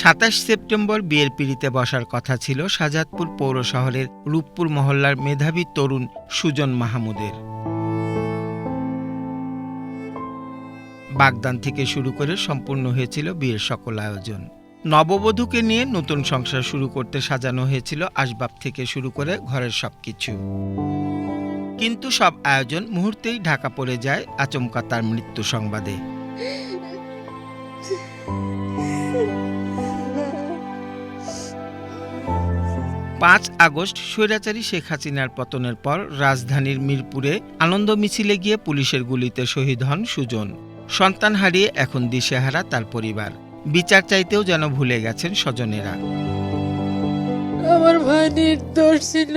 সাতাশ সেপ্টেম্বর বিয়ের পিড়িতে বসার কথা ছিল শাহজাদপুর পৌর শহরের রূপপুর মহল্লার মেধাবী তরুণ সুজন মাহমুদের। বাগদান থেকে শুরু করে সম্পূর্ণ হয়েছিল বিয়ের সকল আয়োজন। নববধূকে নিয়ে নতুন সংসার শুরু করতে সাজানো হয়েছিল আসবাব থেকে শুরু করে ঘরের সবকিছু। কিন্তু সব আয়োজন মুহূর্তেই ঢাকা পড়ে যায় আচমকা তার মৃত্যু সংবাদে। পাঁচ আগস্ট স্বৈরাচারী শেখ হাসিনার পতনের পর রাজধানীর মিরপুরে আনন্দ মিছিলে গিয়ে পুলিশের গুলিতে শহীদ হন সুজন। সন্তান হারিয়ে এখন দিশেহারা তার পরিবার। বিচার চাইতেও যেন ভুলে গেছেন স্বজনেরা। আমার ভাই নির্দোষ ছিল।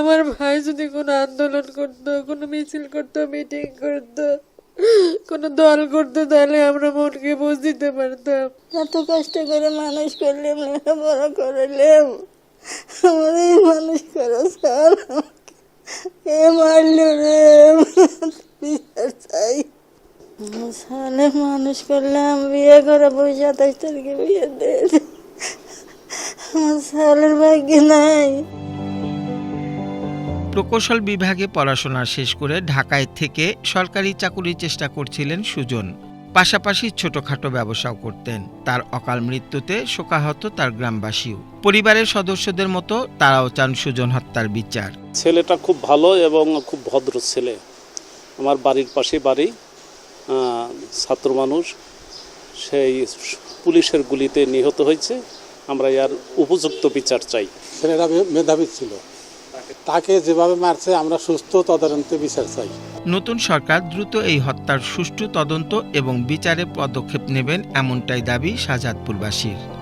আমার ভাই যদি কোনো আন্দোলন করতো কোনো মিছিল করতো মিটিং করতো কোনো দল করতো তাহলে আমরা মনকে বুঝ দিতে পারতাম। এত কষ্ট করে মানুষ করলাম লেখাপড়া করলাম এই মানুষ করো স্যার? এ মারল রে? বিচার চাই। সালে মানুষ করলাম বিয়ে করে বই সাতাশ তারিখে বিয়ে দিয়ে সালের ভাগ্যে নাই। প্রকৌশল বিভাগে পড়াশোনা শেষ করে ঢাকায় থেকে সরকারি চাকুরির চেষ্টা করছিলেন সুজন। পাশাপাশি ছোটখাটো ব্যবসাও করতেন। তার অকাল মৃত্যুতে শোকাহত তার গ্রামবাসীও। পরিবারের সদস্যদের মতো তারাও চান সুজন হত্যার বিচার। ছেলেটা খুব ভালো এবং খুব ভদ্র ছেলে। আমার বাড়ির পাশে বাড়ি ছাত্র মানুষ। সেই পুলিশের গুলিতে নিহত হয়েছে। আমরা ইয়ার উপযুক্ত বিচার চাই। ছেলেরা মেধাবী ছিল। তাকে যেভাবে মারছে আমরা সুস্থ তদারন্তে বিচার চাই। নতুন সরকার দ্রুত এই হত্যার সুষ্ঠু তদন্ত এবং বিচারে পদক্ষেপ নেবেন এমনটাই দাবি শাহজাদপুরবাসীর।